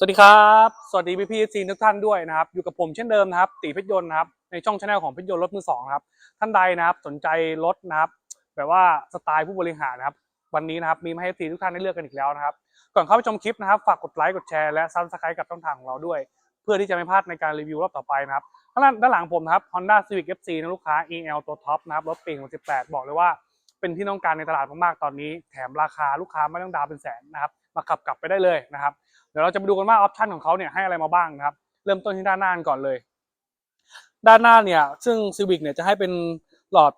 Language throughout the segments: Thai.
สวัสดีครับ สวัสดีพี่พี่ซีทุกท่านด้วยนะครับ อยู่กับผมเช่นเดิมนะครับ ตีเพชรยนต์นะครับ ในช่องชาแนลของเพชรยนต์รถมือสองครับ ท่านใดนะครับสนใจรถนะครับ แบบว่าสไตล์ผู้บริหารนะครับ วันนี้นะครับมีมาให้ทีทุกท่านได้เลือกกันอีกแล้วนะครับ ก่อนเข้าไปชมคลิปนะครับ ฝากกดไลค์ กดแชร์และซับสไครต์กับช่องทางของเราด้วย เพื่อที่จะไม่พลาดในการรีวิวรอบต่อไปนะครับ ด้านหลังด้านหลังผมนะครับ Honda Civic FC นะลูกค้า EL ตัวท็อปนะครับ รถปี2018 บอกเลยว่า เป็นที่ต้องการในตลาดมากๆ ตอนนี้ แถมราคาลูกค้าไม่ต้องดาวเป็นแสนนะครับ มาขับกลับไปได้เลยนะครับ เดี๋ยวเราจะมาดูกันว่าออปชันของเขาเนี่ยให้อะไรมาบ้างนะครับ เริ่มต้นที่ด้านหน้ากันก่อนเลย ด้านหน้าเนี่ยซึ่ง Civic เนี่ยจะให้เป็นหลอด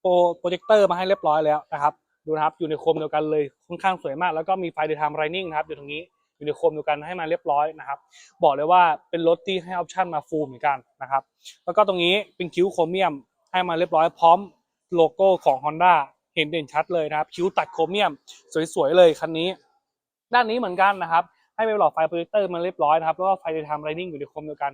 โปรโปรเจคเตอร์มาให้เรียบร้อยแล้วนะครับดูนะครับอยู่ในโคมเดียวกันเลยค่อนข้างสวยมาก แล้วก็มีไฟ daytime running นะครับอยู่ตรงนี้อยู่ในโคมเดียวกันให้มาเรียบร้อยนะครับ บอกเลยว่าเป็นรถที่ให้ออปชันมาฟูลเหมือนกันนะครับ แล้วก็ตรงนี้เป็นคิ้วโครเมียมให้มาเรียบร้อยพร้อมโลโก้ของ Honda เห็นเด่นชัดเลยนะครับ คิ้วตัดโครเมียม สวยๆเลยคันนี้ ด้านนี้เหมือนกันนะครับให้เป็นหลอดไฟโปรเจคเตอร์มาเรียบร้อยนะครับแล้วก็ไฟ daytime running อยู่ในโคมเดียวกัน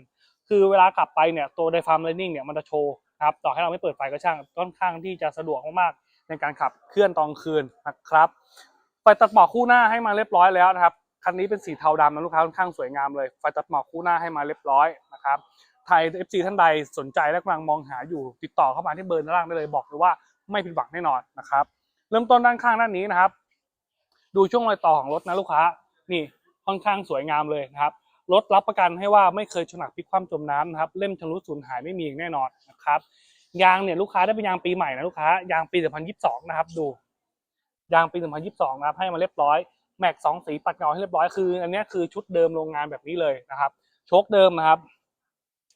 คือเวลาขับไปเนี่ยตัว daytime running เนี่ยมันจะโชว์นะครับต่อให้เราไม่เปิดไฟก็ช่างค่อนข้างที่จะสะดวกมากๆในการขับเคลื่อนตอนคืนนะครับไฟตัดหมอกคู่หน้าให้มาเรียบร้อยแล้วนะครับคันนี้เป็นสีเทาดำนะลูกค้าค่อนข้างสวยงามเลยไฟตัดหมอกคู่หน้าให้มาเรียบร้อยนะครับไทย FC ท่านใดสนใจและกำลังมองหาอยู่ติดต่อเข้ามาที่เบอร์ด้านล่างได้เลยบอกเลยว่าไม่ผิดหวังแน่นอนนะครับ เริ่มต้นด้านข้างด้านนี้นะครับ ดูช่วงรอยต่อของรถนะลูกค้า นี่ค่อนข้างสวยงามเลยนะครับ รถรับประกันให้ว่าไม่เคยชนหนักพลิกคว่ำจมน้ำนะครับ เล่มชำรุดสูญหายไม่มีแน่นอนนะครับ ยางเนี่ยลูกค้าได้เป็นยางปีใหม่นะลูกค้า ยางปี 2022 นะครับ ดู ยางปี 2022 นะครับ ให้มาเรียบร้อย แม็กสองสีปัดเงาให้เรียบร้อย คือ อันนี้คือชุดเดิมโรงงานแบบนี้เลยนะครับ โชคเดิมนะครับ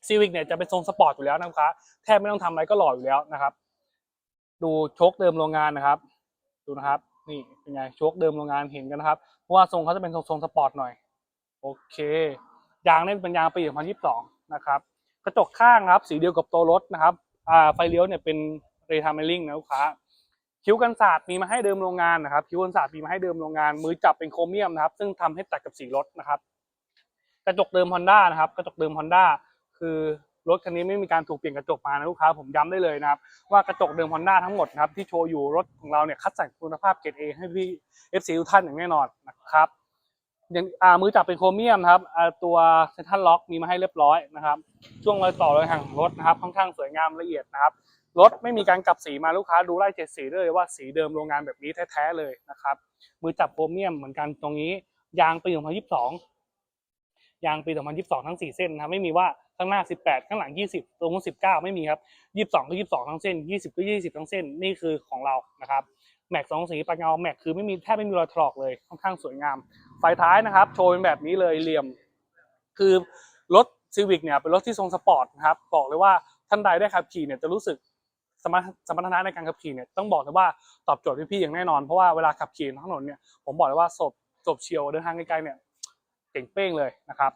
ซีวิกเนี่ยจะเป็นทรงสปอร์ตอยู่แล้วนะลูกค้าแทบไม่ต้องทำอะไรก็หล่ออยู่แล้วนะครับ ดูโชคเดิมโรงงานนะครับ ดูนะครับ นี่เป็นไงโชคเดิมโรงงานเห็นกันนะครับเพราะว่าทรงเขาจะเป็นทรงทรงสปอร์ตหน่อย โอเค ยางเนี่ยเป็นยางปี2022 นะครับ กระจกข้างครับ สีเดียวกับตัวรถนะครับอ่าไฟเลี้ยวเนี่ยเป็นเรทามิลิงนะลูกค้าคิ้วกันศาสตร์มีมาให้เดิมโรงงานนะครับคิ้วกันศาสตร์มีมาให้เดิมโรงงาน มือจับเป็นโครเมียมนะครับ ซึ่งทำให้ตัดกับสีรถนะครับ กระจกเดิม Honda นะครับ กระจกเดิม Honda คือ รถคันนี้ไม่มีการถูกเปลี่ยนกระจกมานะลูกค้าผมย้ำได้เลยนะครับว่ากระจกเดิม Honda ทั้งหมดนะครับที่โชว์อยู่รถของเราเนี่ยคัดสรรคุณภาพเกรด A ให้พี่ FC ทุกท่านอย่างแน่นอนนะครับอย่างมือจับเป็นโครเมียมครับตัวเซนทัลล็อกมีมาให้เรียบร้อยนะครับ ช่วงรอยต่อรอยห่างของรถนะครับค่อนข้างสวยงามละเอียดนะครับรถไม่มีการกลับสีมาลูกค้าดูไล่เจ็ดสีได้เลยว่าสีเดิมโรงงานแบบนี้แท้ๆเลยนะครับมือจับโครเมียมเหมือนกันตรงนี้ยางปี 2022 ยางปี 2022 ทั้ง 4 เส้นนะไม่มีว่า ข้างหน้า 18 ข้างหลัง 20 ตรงนู้น19 ไม่มีครับ 22 ก็ 22 ทั้งเส้น 20 ก็ 20 ทั้งเส้น นี่คือของเรานะครับแม็กสองสีปาเงาแม็กคือไม่มีแทบไม่มีรอยถลอกเลยค่อนข้างสวยงาม ไฟท้ายนะครับ โชว์เป็นแบบนี้เลยเหลี่ยม คือรถซีวิกเนี่ยเป็นรถที่ทรงสปอร์ตนะครับบอกเลยว่าท่านใดได้ขับขี่เนี่ยจะรู้สึกสมรรถสมรรถนะในการขับขี่เนี่ยต้องบอกเลยว่าตอบโจทย์พี่ๆอย่างแน่นอนเพราะว่าเวลาขับขี่ถนนเนี่ยผมบอกเลยว่าศพศพเฉียวเดินทางไกลๆเนี่ยเก่งเป้งเลยนะครับ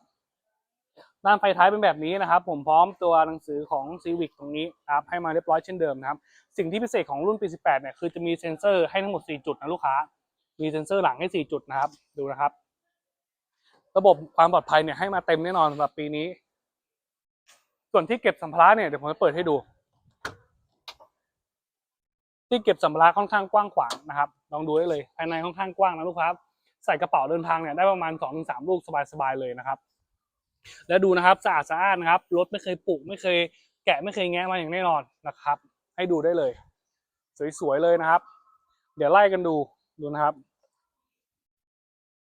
ด้านไฟท้ายเป็นแบบนี้นะครับ ผมพร้อมตัวหนังสือของ Civic ตรงนี้ครับให้มาเรียบร้อยเช่นเดิมนะครับ สิ่งที่พิเศษของรุ่นปี 18 เนี่ยคือจะมีเซ็นเซอร์ให้ทั้งหมด 4 จุดนะลูกค้า มีเซ็นเซอร์หลังให้ 4 จุดนะครับ ดูนะครับ ระบบความปลอดภัยเนี่ยให้มาเต็มแน่นอนสำหรับปีนี้ ส่วนที่เก็บสัมภาระเนี่ยเดี๋ยวผมจะเปิดให้ดู ที่เก็บสัมภาระค่อนข้างกว้างขวางนะครับ ลองดูได้เลย ภายในค่อนข้างกว้างนะลูกค้า ใส่กระเป๋าเดินทางเนี่ยได้ประมาณ2-3ถึงลูกสบายๆเลยนะครับ แล้วดูนะครับสะอาดสะอาดนะครับรถไม่เคยปลุกไม่เคยแกะไม่เคยแงะมาอย่างแน่นอนนะครับ ให้ดูได้เลย สวยๆเลยนะครับ เดี๋ยวไล่กันดูดูนะครับ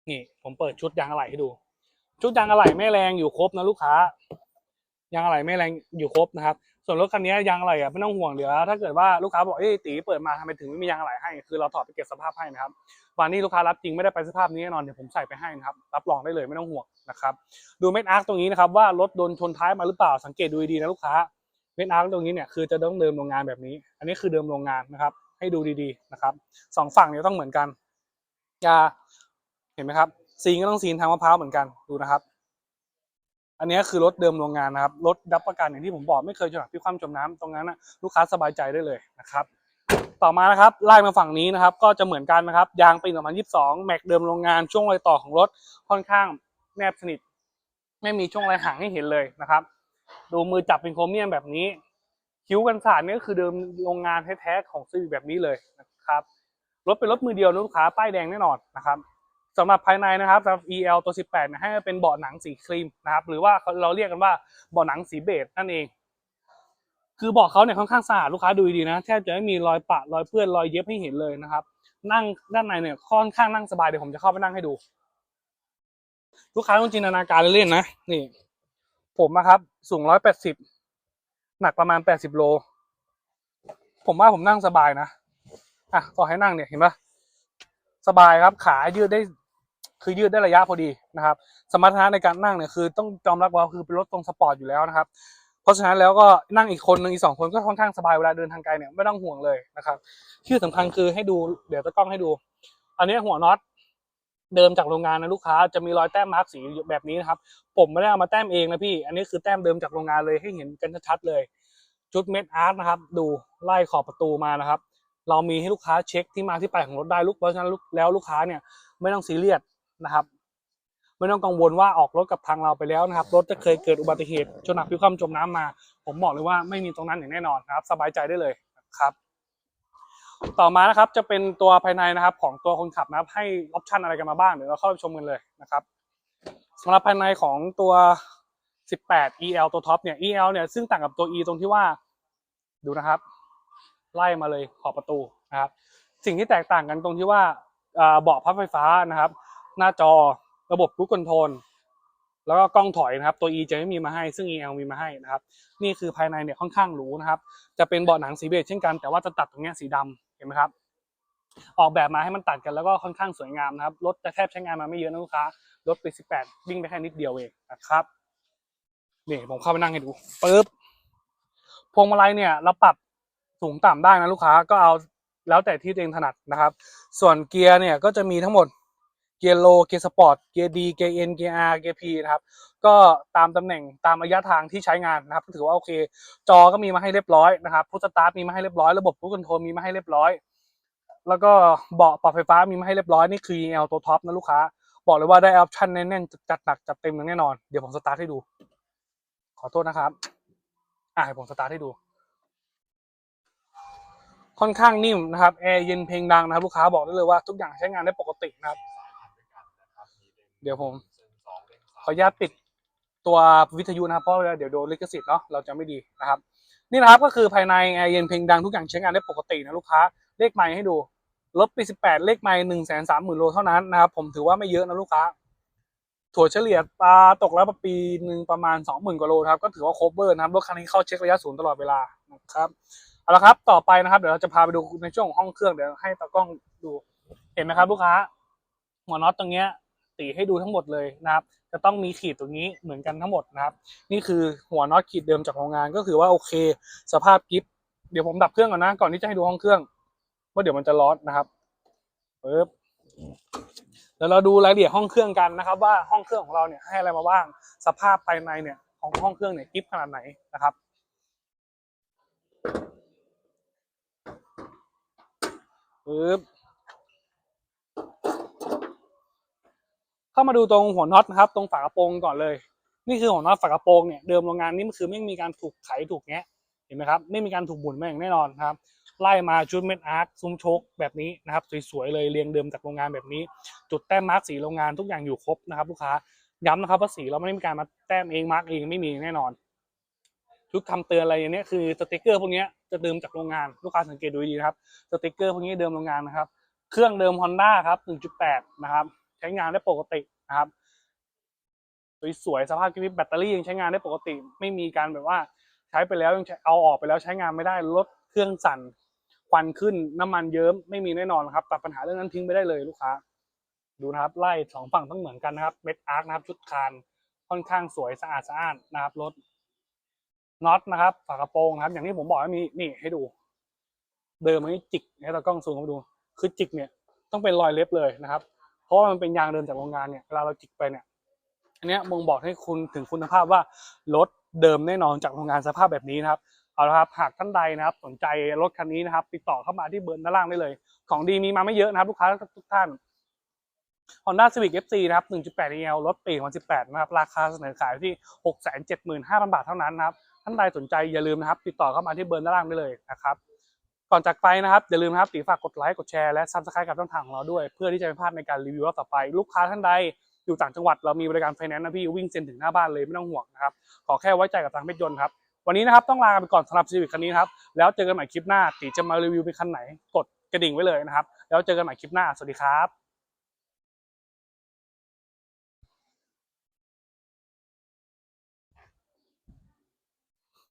นี่ผมเปิดชุดยางอะไหล่ให้ดู ชุดยางอะไหล่ไม่แรงอยู่ครบนะลูกค้ายางอะไหล่ไม่แรงอยู่ครบนะครับ ส่วนรถคันนี้ยางอะไหล่ะไม่ต้องห่วงเดี๋ยวถ้าเกิดว่าลูกค้าบอกเอ้ยตีเปิดมาทำไมถึงไม่มียางอะไหล่ให้ คือเราถอดไปเก็บสภาพให้นะครับวันนี้ลูกค้ารับจริงไม่ได้ไปสภาพนี้แน่นอนเดี๋ยวผมใส่ไปให้นะครับรับรองได้เลยไม่ต้องห่วงนะครับดูเม็ดอาร์คตรงนี้นะครับว่ารถโดนชนท้ายมาหรือเปล่าสังเกตดูดีๆนะลูกค้าเม็ดอาร์คตรงนี้เนี่ยคือจะต้องเดิมโรงงานแบบนี้ อันนี้คือเดิมโรงงานนะครับให้ดูดีๆนะครับสองฝั่งเนี่ยต้องเหมือนกันยาเห็นไหมครับซีนก็ต้องซีนทางมะพร้าวเหมือนกันดูนะครับ อันนี้คือรถเดิมโรงงานนะครับรถรับประกันอย่างที่ผมบอกไม่เคยจมหนักที่ความจมน้ำตรงนั้นนะลูกค้าสบายใจได้เลยนะครับต่อมานะครับไล่มาฝั่งนี้นะครับก็จะเหมือนกันนะครับยางปี 2022 แม็กเดิมโรงงานช่วงรอยต่อของรถค่อนข้างแนบสนิท ไม่มีช่วงรอยห่างให้เห็นเลยนะครับ ดูมือจับเป็นโครเมียมแบบนี้ คิ้วกันสาดนี่ก็คือเดิมโรงงานแท้ๆของซีวิแบบนี้เลยนะครับรถเป็นรถมือเดียวนะลูกค้าป้ายแดงแน่นอนนะครับ สำหรับภายในนะครับสำหรับ EL ตัว 18เนี่ยให้เป็นเบาะหนังสีครีมนะครับหรือว่าเราเรียกกันว่าเบาะหนังสีเบจนั่นเอง คือเบาะเขาเนี่ยค่อนข้างสะอาดลูกค้าดูดีนะแทบจะไม่มีรอยปะรอยเปื้อนรอยเย็บให้เห็นเลยนะครับ นั่งด้านในเนี่ยค่อนข้างนั่งสบายเดี๋ยวผมจะเข้าไปนั่งให้ดู ลูกค้าต้องจินตนาการเล่นๆนะนี่ ผมนะครับสูงร้อยแปดสิบหนักประมาณแปดสิบโล ผมว่าผมนั่งสบายนะอะต่อให้นั่งเนี่ยเห็นปะสบายครับขายืดได้ คือยืดได้ระยะพอดีนะครับ สมรรถนะในการนั่งเนี่ยคือต้องยอมรับว่าคือเป็นรถตรงสปอร์ตอยู่แล้วนะครับ เพราะฉะนั้นแล้วก็นั่งอีกคนหนึ่งอีกสองคนก็ค่อนข้างสบายเวลาเดินทางไกลเนี่ยไม่ต้องห่วงเลยนะครับ ที่สำคัญคือให้ดูเดี๋ยวจะกล้องให้ดู อันนี้หัวน็อตเดิมจากโรงงานนะลูกค้าจะมีรอยแต้มมาร์กสีแบบนี้นะครับ ผมไม่ได้เอามาแต้มเองนะพี่ อันนี้คือแต้มเดิมจากโรงงานเลยให้เห็นกันชัดๆเลยจุดเม็ดอาร์ตนะครับ ดูไล่ขอบประตูมานะครับ เรามีให้ลูกค้าเช็คที่มาที่ไปของรถได้ลูกเพราะฉะนั้นแล้วลูกค้าเนี่ยไม่ต้องซีเรียส นะครับ ไม่ต้องกังวลว่าออกรถกับทางเราไปแล้วนะครับ รถจะเคยเกิดอุบัติเหตุชนหนักพิความจมน้ำมา ผมบอกเลยว่าไม่มีตรงนั้นอย่างแน่นอนนะครับ สบายใจได้เลยนะครับต่อมานะครับจะเป็นตัวภายในนะครับของตัวคนขับนะครับ ให้ออปชันอะไรกันมาบ้างเดี๋ยวเราเข้าไปชมกันเลยนะครับสำหรับภายในของตัว 18 EL ตัวท็อปเนี่ย EL เนี่ยซึ่งต่างกับตัว E ตรงที่ว่าดูนะครับ ไล่มาเลยขอบประตูนะครับ สิ่งที่แตกต่างกันตรงที่ว่าเบาะพับไฟฟ้านะครับ หน้าจอระบบรู c คอนโทรลแล้วก็กล้องถอยนะครับ ตัว E จะไม่มีมาให้ซึ่ง EL มีมาให้นะครับ นี่คือภายในเนี่ยค่อนข้างหรูนะครับ จะเป็นเบาะหนังสีเบจเช่นกันแต่ว่าจะตัดตรงเนี้ยสีดำเห็นไหมครับ ออกแบบมาให้มันตัดกันแล้วก็ค่อนข้างสวยงามนะครับรถจะแทบใช้งานมาไม่เยอะนะลูกค้ารถปี 18 วิ่งไปแค่นิดเดียวเองนะครับนี่ผมเข้าไปนั่งให้ดูปึ๊บพวงมาลัยเนี่ยเราปรับสูงต่ำได้นะลูกค้าก็เอาแล้วแต่ที่ตัวเองถนัดนะครับ ส่วนเกียร์เนี่ยก็จะมีทั้งหมด เกียร์โล เกียร์สปอร์ต เกียร์ดี เกียร์เอ็น เกียร์อาร์เกียร์พีนะครับ ก็ตามตำแหน่งตามระยะทางที่ใช้งานนะครับ ถือว่าโอเค จอก็มีมาให้เรียบร้อยนะครับพุทสตาร์ทมีมาให้เรียบร้อย ระบบพุทคอนโทรลมีมาให้เรียบร้อย แล้วก็เบาะปรับไฟฟ้ามีมาให้เรียบร้อย นี่คือ EL ตัวท็อปนะลูกค้า บอกเลยว่าได้ออปชั่นแน่นๆจัดหนักจัดเต็มอย่างแน่นอน เดี๋ยวผมสตาร์ทให้ดู ขอโทษนะครับ อะให้ผมสตาร์ทให้ดูค่อนข้างนิ่มนะครับแอร์เย็นเพลงดังนะครับลูกค้าบอกได้เลยว่าทุกอย่างใช้งานได้ปกตินะครับ เดี๋ยวผมขออนุญาตปิดตัววิทยุนะครับเพราะเดี๋ยวโดนลิขสิทธิ์เนาะเราจะไม่ดีนะครับ นี่นะครับก็คือภายในแอร์เย็นเพลงดังทุกอย่างใช้งานได้ปกตินะลูกค้าเลขไมล์ให้ดูรถปี18เลขไมล์หนึ่งแสนสามหมื่นโลเท่านั้นนะครับผมถือว่าไม่เยอะนะลูกค้า ถั่วเฉลี่ยปลาตกแล้วปีหนึ่งประมาณสองหมื่นกว่าโลครับก็ถือว่าโคเวอร์นะครับรถคันนี้เข้าเช็คระยะศูนย์ตลอดเวลานะครับเอาละครับต่อไปนะครับเดี๋ยวเราจะพาไปดูในช่วงห้องเครื่องเดี๋ยวให้ตากล้องดูเห็นไหมครับ ลูกค้าหัวน็อตตรงเนี้ย ตีให้ดูทั้งหมดเลยนะครับ จะต้องมีขีดตรงนี้เหมือนกันทั้งหมดนะครับ นี่คือหัวน็อตขีดเดิมจากโรงงานก็คือว่าโอเค สภาพกิฟเดี๋ยวผมดับเครื่องก่อนนะ ก่อนที่จะให้ดูห้องเครื่องว่าเดี๋ยวมันจะร้อนนะครับปึ๊บเดี๋ยวเราดูรายละเอียดห้องเครื่องกันนะครับ ว่าห้องเครื่องของเราเนี่ยให้อะไรมาบ้าง สภาพภายในเนี่ยของห้องเครื่องเนี่ยกิฟขนาดไหนนะครับปึ๊บ เข้ามาดูตรงหัวน็อตนะครับ ตรงฝากระโปรงก่อนเลย นี่คือหัวน็อตฝากระโปรงเนี่ยเดิมโรงงานนี้มันคือไม่มีการถูกไขถูกแงะเห็นไหมครับไม่มีการถูกบุนมาอย่างแน่นอนครับไล่มาชุดเม็ดอาร์ตซุ้มโชคแบบนี้นะครับสวยๆเลยเรียงเดิมจากโรงงานแบบนี้ จุดแต้มมาร์กสีโรงงานทุกอย่างอยู่ครบนะครับลูกค้าย้ำนะครับว่าสีเราไม่ได้มีการมาแต้มเองมาร์กเองไม่มีแน่นอน ชุดคำเตือนอะไรอย่างนี้คือสติกเกอร์พวกนี้จะเดิมจากโรงงานลูกค้าสังเกตดูดีนะครับสติกเกอร์พวกนี้เดิมโรงงานนะครับ เครื่องเดิม Honda ครับ 1.8 นะครับใช้งานได้ปกติ นะครับสวยๆสภาพชีวิตแบตเตอรี่ยังใช้งานได้ปกติ ไม่มีการแบบว่าใช้ไปแล้วยังเอาออกไปแล้วใช้งานไม่ได้รถเครื่องสั่นควันขึ้นน้ำมันเยิ้มไม่มีแน่นอนครับตัดปัญหาเรื่องนั้นทิ้งไปได้เลยลูกค้า ดูนะครับไล่สองฝั่งต้องเหมือนกันนะครับเม็ดอาร์คนะครับชุดคานค่อนข้างสวยสะอาดสะอานนะครับรถน็อตนะครับฝากระโปรงครับ อย่างที่ผมบอกว่ามีนี่ให้ดู เดิมอันจิกให้ตากล้องซูมเข้ามาดู คือจิกเนี่ยต้องเป็นรอยเล็บเลยนะครับ ราะว่ามันเป็นยางเดิมจากโรงงานเนี่ยเวลาเราจิกไปเนี่ยอันเนี้ยบ่งบอกให้คุณถึงคุณภาพว่ารถเดิมแน่นอนจากโรงงานสภาพแบบนี้นะครับเอาละครับหากท่านใดนะครับ สนใจรถคันนี้นะครับ ติดต่อเข้ามาที่เบอร์ด้านล่างได้เลย ของดีมีมาไม่เยอะนะครับ ลูกค้าทุกท่าน Honda Civic FC นะครับ 1.8 EL รถปี 2018 นะครับ ราคาเสนอขายที่ 675,000 บาทเท่านั้นนะครับ ท่านใดสนใจอย่าลืมนะครับ ติดต่อเข้ามาที่เบอร์ด้านล่างได้เลยนะครับ ก่อนจากไปนะครับอย่าลืมนะครับตีฝากกดไลค์กดแชร์และซับสไครต์กับช่องทางของเราด้วย เพื่อที่จะไม่พลาดในการรีวิวรอบต่อไป ลูกค้าท่านใดอยู่ต่างจังหวัดเรามีบริการไฟแนนซ์นะพี่วิ่งเซ็นถึงหน้าบ้านเลยไม่ต้องห่วงนะครับขอแค่ไว้ใจกับทางเพชรยนต์ครับวันนี้นะครับต้องลาไปก่อนสำหรับซีวิคคันนี้ครับแล้วเจอกันใหม่คลิปหน้าตีจะมารีวิวเป็นคันไหนกดกระดิ่งไว้เลยนะครับแล้วเจอกันใหม่คลิปหน้าสวัสดีครับ